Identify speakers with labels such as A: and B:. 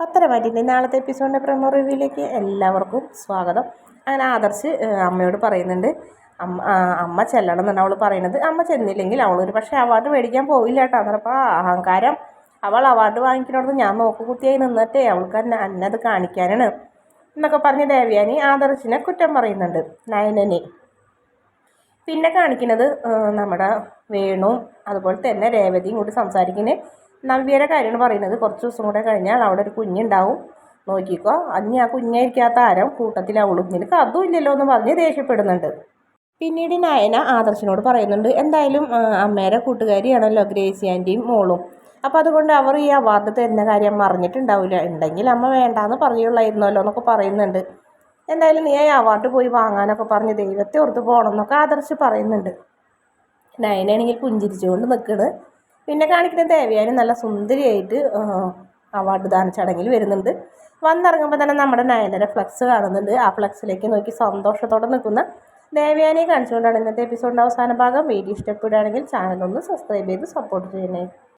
A: പത്തരമാറ്റിന്റെ നാളത്തെ എപ്പിസോഡിന്റെ പ്രമോ റിവ്യൂയിലേക്ക് എല്ലാവർക്കും സ്വാഗതം. അങ്ങനെ ആദർശ് അമ്മയോട് പറയുന്നുണ്ട് അമ്മ അമ്മ ചെല്ലണം എന്നാണ് അവൾ പറയുന്നത്. അമ്മ ചെന്നില്ലെങ്കിൽ അവൾ ഒരു പക്ഷേ അവാർഡ് മേടിക്കാൻ പോയില്ല കേട്ടോ. അന്നേരപ്പോൾ അഹങ്കാരം അവൾ അവാർഡ് വാങ്ങിക്കണോടത്ത് ഞാൻ നോക്കുകുത്തിയായി നിന്നിട്ടേ അവൾക്ക് എന്നെ അന്നത് കാണിക്കാനാണ് എന്നൊക്കെ പറഞ്ഞ് ദേവ്യാനി ആദർശിനെ കുറ്റം പറയുന്നുണ്ട് നയനനെ. പിന്നെ കാണിക്കുന്നത് നമ്മുടെ വേണു അതുപോലെ തന്നെ രേവതിയും കൂടി സംസാരിക്കുന്നത് നവ്യയുടെ കാര്യമാണ് പറയുന്നത്. കുറച്ച് ദിവസം കൂടെ കഴിഞ്ഞാൽ അവിടെ ഒരു കുഞ്ഞുണ്ടാവും. നോക്കിക്കോ. അന്ന് ആ കുഞ്ഞായിരിക്കാത്ത ആരം കൂട്ടത്തിൽ അവളും നിനക്ക് അതും ഇല്ലല്ലോ എന്ന് പറഞ്ഞ് ദേഷ്യപ്പെടുന്നുണ്ട്. പിന്നീട് നയന ആദർശനോട് പറയുന്നുണ്ട് എന്തായാലും അമ്മേരെ കൂട്ടുകാരിയാണല്ലോ ഗ്രേസി ആന്റിയും മോളും. അപ്പോൾ അതുകൊണ്ട് അവർ ഈ അവാർഡ് തരുന്ന കാര്യം മറിഞ്ഞിട്ടുണ്ടാവില്ല ഉണ്ടെങ്കിൽ അമ്മ വേണ്ടാന്ന് പറയുള്ളായിരുന്നല്ലോ എന്നൊക്കെ പറയുന്നുണ്ട്. എന്തായാലും നീ ആ അവാർഡ് പോയി വാങ്ങാനൊക്കെ പറഞ്ഞ് ദൈവത്തെ ഓർത്ത് പോകണം എന്നൊക്കെ ആദർശ് പറയുന്നുണ്ട്. നയനാണെങ്കിൽ പുഞ്ചിരിച്ചുകൊണ്ട് നിൽക്കുന്നത് പിന്നെ കാണിക്കുന്ന ദേവയാനി നല്ല സുന്ദരിയായിട്ട് അവാർഡ് ദാന ചടങ്ങിൽ വരുന്നുണ്ട്. വന്നിറങ്ങുമ്പോൾ തന്നെ നമ്മുടെ നയനര ഫ്ലക്സ് കാണുന്നുണ്ട്. ആ ഫ്ലക്സിലേക്ക് നോക്കി സന്തോഷത്തോടെ നിൽക്കുന്ന ദേവയാനിയെ കാണിച്ചുകൊണ്ടാണ് ഇന്നത്തെ എപ്പിസോഡിന്റെ അവസാന ഭാഗം. വീഡിയോ ഇഷ്ടപ്പെടുകയാണെങ്കിൽ ചാനൽ ഒന്ന് സബ്സ്ക്രൈബ് ചെയ്ത് സപ്പോർട്ട് ചെയ്യണേ.